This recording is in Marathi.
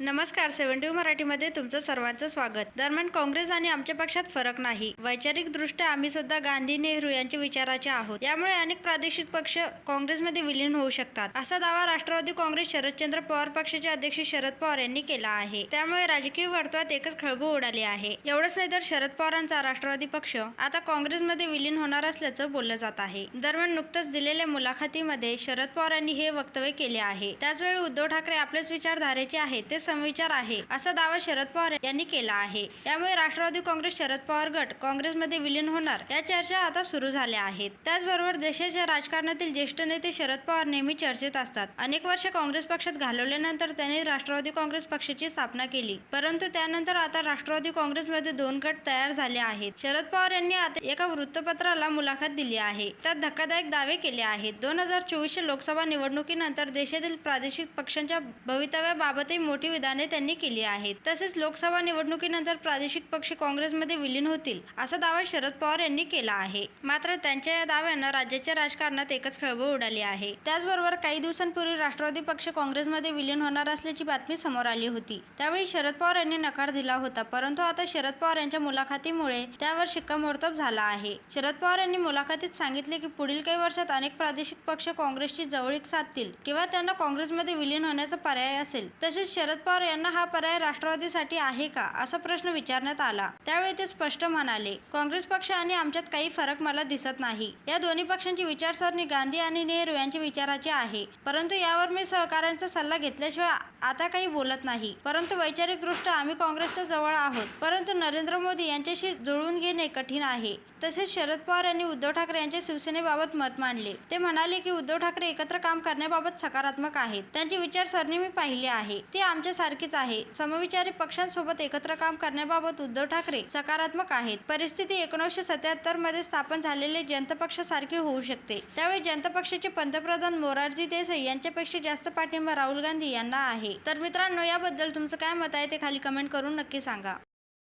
नमस्कार सेव्हन्टी मराठीमध्ये तुमचं सर्वांचं स्वागत. दरम्यान काँग्रेस आणि आमच्या पक्षात फरक नाही. वैचारिक दृष्ट्या आम्ही सुद्धा गांधी नेहरू यांच्या विचाराचे आहोत. यामुळे अनेक प्रादेशिक पक्ष काँग्रेसमध्ये विलीन होऊ शकतात असा दावा राष्ट्रवादी काँग्रेस शरदचंद्र पवार पक्षाचे अध्यक्ष शरद पवार यांनी केला आहे. त्यामुळे राजकीय वर्तुळात एकच खळबळ उडाली आहे. एवढंच नाही तर शरद पवारांचा राष्ट्रवादी पक्ष आता काँग्रेसमध्ये विलीन होणार असल्याचं बोललं जात आहे. दरम्यान नुकतंच दिलेल्या मुलाखतीमध्ये शरद पवार यांनी हे वक्तव्य केले आहे. त्याचवेळी उद्धव ठाकरे आपल्याच विचारधारेचे आहेत ते समविचार आहे असा दावा शरद पवार यांनी केला आहे. यामुळे राष्ट्रवादी काँग्रेस शरद पवार गट काँग्रेसमध्ये विलीन होणार या चर्चा आता सुरू झाल्या आहेत. त्याचबरोबर देशाच्या राजकारणातील ज्येष्ठ नेते शरद पवार नेहमी चर्चेत असतात. अनेक वर्ष काँग्रेस पक्षात घालवल्यानंतर त्यांनी राष्ट्रवादी काँग्रेस पक्षाची स्थापना केली. परंतु त्यानंतर आता राष्ट्रवादी काँग्रेसमध्ये दोन गट तयार झाले आहेत. शरद पवार यांनी आता एका वृत्तपत्राला मुलाखत दिली आहे. त्यात धक्कादायक दावे केले आहेत. दोन हजार चोवीसच्या लोकसभा निवडणुकीनंतर देशातील प्रादेशिक पक्षांच्या भवितव्याबाबतही मोठी विधाने त्यांनी केली आहेत तसेच लोकसभा निवडणुकीनंतर प्रादेशिक पक्ष काँग्रेसमध्ये विलीन होतील असा दावा शरद पवार यांनी केला आहे. मात्र त्यांच्या या दाव्यानं राज्याच्या राजकारणात एकच खळबळ उडाली आहे. त्याचबरोबर काही दिवसांपूर्वी राष्ट्रवादी पक्ष काँग्रेसमध्ये विलीन होणार असल्याची बातमी समोर आली होती. त्यावेळी शरद पवार यांनी नकार दिला होता परंतु आता शरद पवार यांच्या मुलाखतीमुळे त्यावर शिक्कामोर्तब झाला आहे. शरद पवार यांनी मुलाखतीत सांगितले की पुढील काही वर्षात अनेक प्रादेशिक पक्ष काँग्रेसची जवळीक साधतील किंवा त्यांना काँग्रेसमध्ये विलीन होण्याचा पर्याय असेल. तसेच शरद पवार यांना हा पर्याय राष्ट्रवादीसाठी आहे का असा प्रश्न विचारण्यात आला. त्यावेळी ते स्पष्ट म्हणाले काँग्रेस पक्ष आणि आमच्यात काही फरक मला दिसत नाही. या दोन्ही पक्षांची विचारसरणी गांधी आणि नेहरू यांच्या विचाराची आहे. परंतु यावर मी सहकाऱ्यांचा सल्ला घेतल्याशिवाय आता काही बोलत नाही. परंतु वैचारिकदृष्ट्या आम्ही काँग्रेसच्या जवळ आहोत. परंतु नरेंद्र मोदी यांच्याशी जुळवून घेणे कठीण आहे. तसेच शरद पवार यांनी उद्धव ठाकरे यांच्या शिवसेनेबाबत मत मांडले. ते म्हणाले की उद्धव ठाकरे एकत्र काम करण्याबाबत सकारात्मक आहेत. त्यांची विचारसरणी मी पाहिली आहे. ती आमच्या सारखीच आहे. समविचारी पक्षांसोबत एकत्र काम करण्याबाबत उद्धव ठाकरे सकारात्मक आहेत. परिस्थिती एकोणीसशे सत्याहत्तरमध्ये स्थापन झालेले जनता पक्षासारखी होऊ शकते. त्यावेळी जनता पक्षाचे पंतप्रधान मोरारजी देसाई यांच्यापेक्षा जास्त पाठिंबा राहुल गांधी यांना आहे. तर मित्रांनो याबद्दल तुमचं काय मत आहे ते खाली कमेंट करून नक्की सांगा.